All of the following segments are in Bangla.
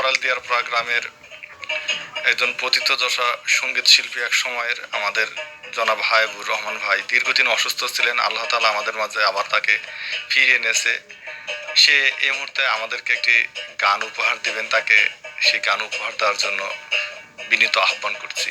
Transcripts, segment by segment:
ধরাল দিয়ার গ্রামের একজন পতিতদশা সংগীত শিল্পী এক সময়ের আমাদের জনাব হায়বুর রহমান ভাই দীর্ঘদিন অসুস্থ ছিলেন। আল্লাহ তালা আমাদের মাঝে আবার তাকে ফিরিয়ে এনেছে। সে এই মুহূর্তে আমাদেরকে একটি গান উপহার দিবেন। তাকে সেই গান উপহার দেওয়ার জন্য বিনীত আহ্বান করছি।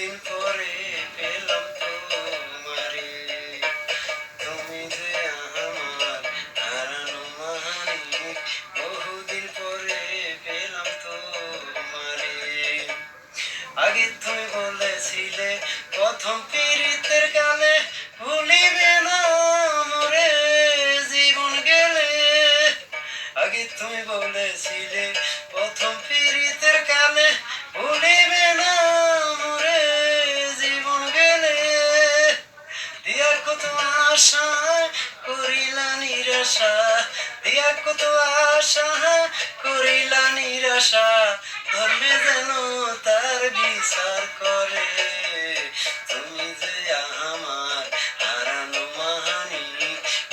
বহুদিন পরে পেলাম তোমারে। তুমি যে আমার হারানো মানিক বহুদিন পরে পেলাম তোমারে। আগে তুমি বলেছিলে, প্রথম পীড়িতের কালে ভুলিবে না মরে জীবন গেলে। আগে তুমি বলেছিলে আশা করিলা নিরাশা করিলা নিরাশা, ধর্মে তার বিচার করে। তুমি যে আমার মাহানি,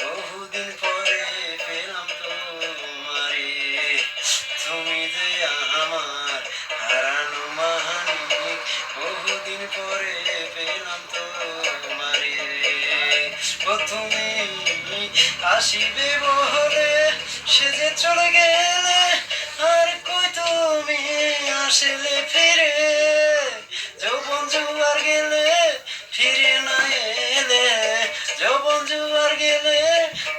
বহুদিন পরে পেলাম তোমারে। তুমি যে আমার হারানো মাহানি, বহুদিন পরে পেলাম তুমি আসিবে বহরে সে যে চলে গেলে আর কই তুমি আসলে ফিরে? যৌবন জুয়ার গেলে ফিরে না এলে, যৌবন জুয়ার গেলে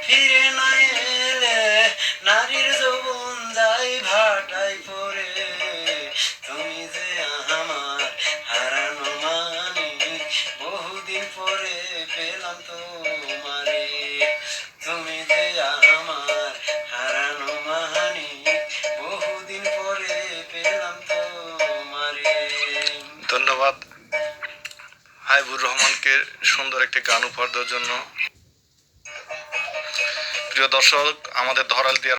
ফিরে না এলে, নারীর যৌবন যাই ভাটাই পরে পেলাম তোমারে। তুমি যে আমার হারানো মানিক বহুদিন পরে পেলাম তোমারে। ধন্যবাদ। হাইবুর রহমানকে সুন্দর একটি গান উপহার দেওয়ার জন্য। প্রিয় দর্শক, আমাদের ধরাল